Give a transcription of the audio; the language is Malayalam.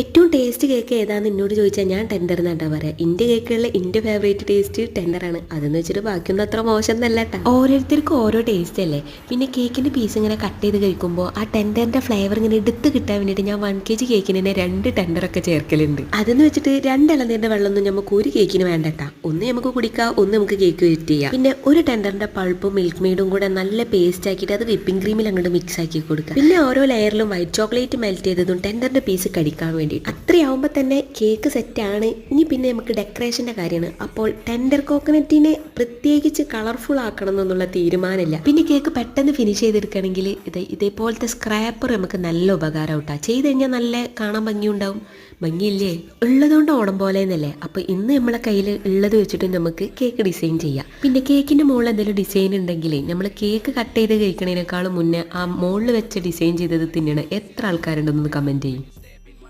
ഏറ്റവും ടേസ്റ്റ് കേക്ക് ഏതാണെന്ന് എന്നോട് ചോദിച്ചാൽ ഞാൻ ടെൻഡർ എന്നാട്ടാ പറയാ. ഇന്റെ കേക്കുകളിൽ എന്റെ ഫേവറേറ്റ് ടേസ്റ്റ് ടെൻഡറാണ് അതെന്ന് വെച്ചിട്ട് ബാക്കിയൊന്നും അത്ര മോശം എന്നല്ല കേട്ടോ ഓരോരുത്തർക്കും ഓരോ ടേസ്റ്റ് അല്ലേ? പിന്നെ കേക്കിന്റെ പീസ് ഇങ്ങനെ കട്ട് ചെയ്ത് കഴിക്കുമ്പോൾ ആ ടെൻഡറിന്റെ ഫ്ലേവർ ഇങ്ങനെ എടുത്ത് കിട്ടാൻ വേണ്ടിയിട്ട് ഞാൻ വൺ കെ ജി കേക്കിന് തന്നെ രണ്ട് ടെൻഡറൊക്കെ ചേർക്കലുണ്ട്. അതെന്ന് വെച്ചിട്ട് രണ്ട് ഇളനീരിന്റെ വെള്ളമൊന്നും നമുക്ക് ഒരു കേക്കിന് വേണ്ടട്ടാ ഒന്ന് നമുക്ക് കുടിക്കാം ഒന്ന് നമുക്ക് കേക്ക് വെയിറ്റ് ചെയ്യാം. പിന്നെ ഒരു ടെൻഡറിന്റെ പൾപ്പും മിൽക്ക് മെയ്ഡും കൂടെ നല്ല പേസ്റ്റ് ആക്കിയിട്ട് അത് വിപ്പിംഗ് ക്രീമിൽ അങ്ങോട്ട് മിക്സ് ആക്കി കൊടുക്കുക. പിന്നെ ഓരോ ലെയറിലും വൈറ്റ് ചോക്ലേറ്റ് മെൽറ്റ് ചെയ്തതും ടെൻഡറിന്റെ പീസ് കടിക്കാൻ വേണ്ടിയിട്ട്. അത്രയാവുമ്പോൾ തന്നെ കേക്ക് സെറ്റാണ് ഇനി പിന്നെ നമുക്ക് ഡെക്കറേഷന്റെ കാര്യമാണ്. അപ്പോൾ ടെൻഡർ കോക്കനറ്റിനെ പ്രത്യേകിച്ച് കളർഫുൾ ആക്കണം എന്നുള്ള തീരുമാനമില്ല. പിന്നെ കേക്ക് പെട്ടെന്ന് ഫിനിഷ് ചെയ്തെടുക്കണമെങ്കിൽ ഇത് ഇതേപോലത്തെ സ്ക്രാപ്പർ നമുക്ക് നല്ല ഉപകാരം കേട്ടോ ചെയ്ത് കഴിഞ്ഞാൽ നല്ല കാണാൻ ഭംഗിയുണ്ടാവും. ഭംഗിയില്ലേ? ഉള്ളതുകൊണ്ട് ഓണം പോലെ എന്നല്ലേ അപ്പോൾ ഇന്ന് നമ്മളെ കയ്യിൽ ഉള്ളത് വെച്ചിട്ട് നമുക്ക് കേക്ക് ഡിസൈൻ ചെയ്യാം. പിന്നെ കേക്കിന്റെ മുകളിൽ എന്തെങ്കിലും ഡിസൈൻ ഉണ്ടെങ്കിൽ നമ്മൾ കേക്ക് കട്ട് ചെയ്ത് കഴിക്കണതിനേക്കാളും മുന്നേ ആ മുകളിൽ വെച്ച് ഡിസൈൻ ചെയ്തത് തിന്നണം എത്ര ആൾക്കാരുണ്ടെന്ന് കമന്റ് ചെയ്യും.